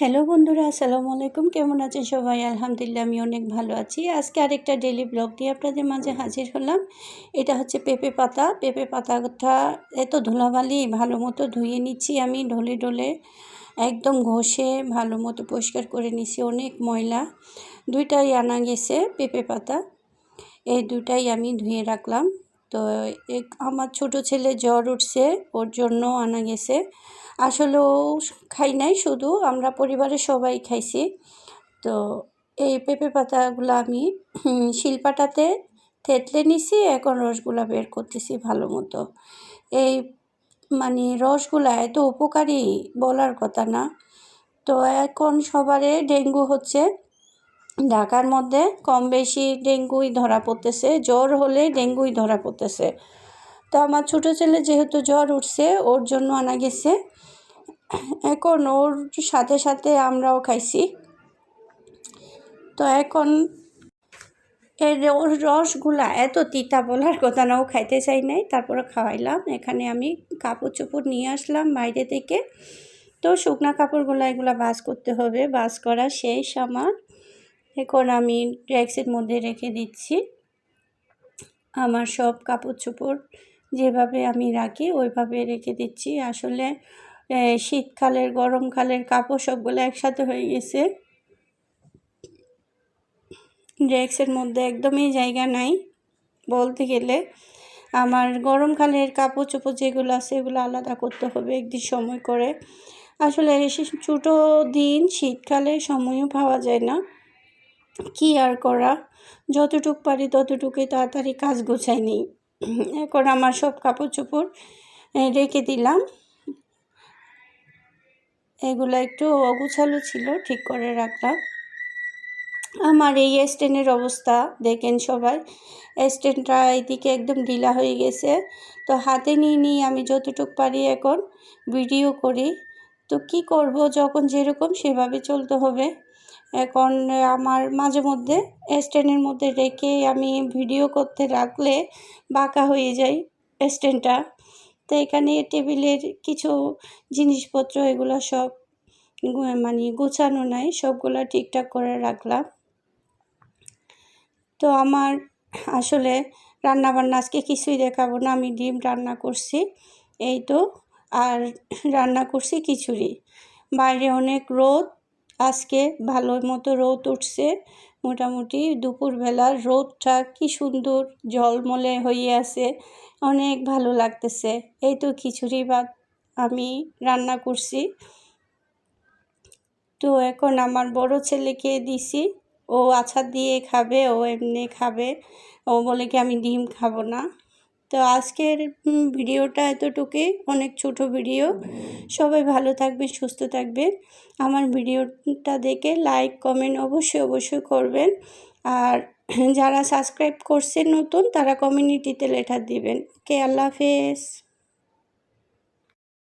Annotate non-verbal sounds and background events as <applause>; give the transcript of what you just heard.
Hello বন্ধুরা, আসসালামু আলাইকুম। কেমন আছেন সবাই? আলহামদুলিল্লাহ, আমি অনেক ভালো আছি। আজকে আরেকটা ডেলি ব্লগ দিয়ে আপনাদের মাঝে হাজির হলাম। এটা হচ্ছে পেঁপে পাতা। পেঁপে পাতাটা এত ধুলাবালি, ভালো মতো ধুয়ে নিচ্ছি আমি ঢলে ঢলে। একদম ঘষে ভালো মতো পরিষ্কার করে নিছি, অনেক ময়লা। দুইটাই আনা গেছে পেঁপে পাতা। এই দুটাই আমি ধুয়ে রাখলাম। তো এক, আমার ছোট ছেলে জ্বর উঠছে, ওর জন্য আনা গেছে। আসলেও খাই নাই শুধু, আমরা পরিবারের সবাই খাইছি। তো এই পেঁপে পাতাগুলো আমি <clears throat> শিলপাটাতে থেতলে নিছি, এখন রসগুলা বের করতেছি ভালো মতো। এই মানে রসগুলা এত উপকারী বলার কথা না। তো এখন সবারে ডেঙ্গু হচ্ছে। ঢাকার মধ্যে কম বেশি ডেঙ্গুই ধরা পড়তেছে, জ্বর হলে ডেঙ্গুই ধরা পড়তেছে। তো আমার ছোটো ছেলে যেহেতু জ্বর উঠছে, ওর জন্য আনা গেছে। এখন ওর সাথে সাথে আমরাও খাইছি। তো এখন এর ওর রসগুলা এত তিতা বলার কথা ও খাইতে চাই নাই। তারপরে খাওয়াইলাম। এখানে আমি কাপড় চোপড় নিয়ে আসলাম বাইরে থেকে। তো শুকনা কাপড়গুলো এগুলো বাস করতে হবে। বাস করা শেষ আমার। এখন আমি ট্যাক্সির মধ্যে রেখে দিচ্ছি। আমার সব কাপড় চোপড় যেভাবে আমি রাখি, ওইভাবে রেখে দিচ্ছি। আসলে শীতকালের, গরমকালের কাপড় সবগুলো একসাথে হয়ে গেছে। ড্রেক্সের মধ্যে একদমই জায়গা নাই বলতে গেলে। আমার গরমকালের কাপড় চোপড় যেগুলো আছে, এগুলো আলাদা করতে হবে একদিন সময় করে। আসলে ছোটো দিন শীতকালে সময়ও পাওয়া যায় না। কি আর করা? যতটুক পারি ততটুকুই তাড়াতাড়ি কাজ গোছাই নিই। এখন আমার সব কাপড় চোপড় রেখে দিলাম। এগুলো একটু অগুছালো ছিল, ঠিক করে রাখলাম। আমার এই স্ট্যান্ডের অবস্থা, দেখেন সবাই। স্ট্যান্ডটা এদিকে একদম ঢিলা হয়ে গেছে। তো হাতে নিয়ে নিয়ে আমি যতটুকু পারি এখন। ভিডিও করি। তো কি করব? যখন যেরকম সেভাবে চলতে হবে। এখন আমার মাঝে মধ্যে স্ট্যান্ডের মধ্যে রেখে আমি ভিডিও করতে রাখলে বাঁকা হয়ে যায় স্ট্যান্ডটা তো এখানে টেবিলের কিছু জিনিসপত্র এগুলো সব মানে গোছানো নাই, সবগুলো ঠিকঠাক করে রাখলাম। তো আমার আসলে রান্না বান্না আজকে কিছুই দেখাবো না, আমি ডিম রান্না করছি। এই তো। আর রান্না করছি খিচুড়ি। বাইরে অনেক রোদ। আজকে ভালো মতো রোদ উঠছে। মোটামুটি দুপুরবেলার রোদটা কি সুন্দর জলমলে হয়ে আছে। অনেক ভালো লাগতেছে। এই তো খিচুড়ি ভাত আমি রান্না করছি। তো এখন আমার বড় ছেলেকে দিছি। ও আছার দিয়ে খাবে, ও এমনি খাবে। ও বলে কি আমি ডিম খাব না। তো আজকের ভিডিওটা এতটুকুই। অনেক ছোট ভিডিও। সবাই ভালো থাকবে সুস্থ থাকবে আমার ভিডিওটা দেখে লাইক, কমেন্ট অবশ্যই অবশ্যই করবেন। আর যারা সাবস্ক্রাইব করছেন নতুন, তারা কমিউনিটিতে লেটার দিবেন। ওকে, আল্লাহ হাফেজ।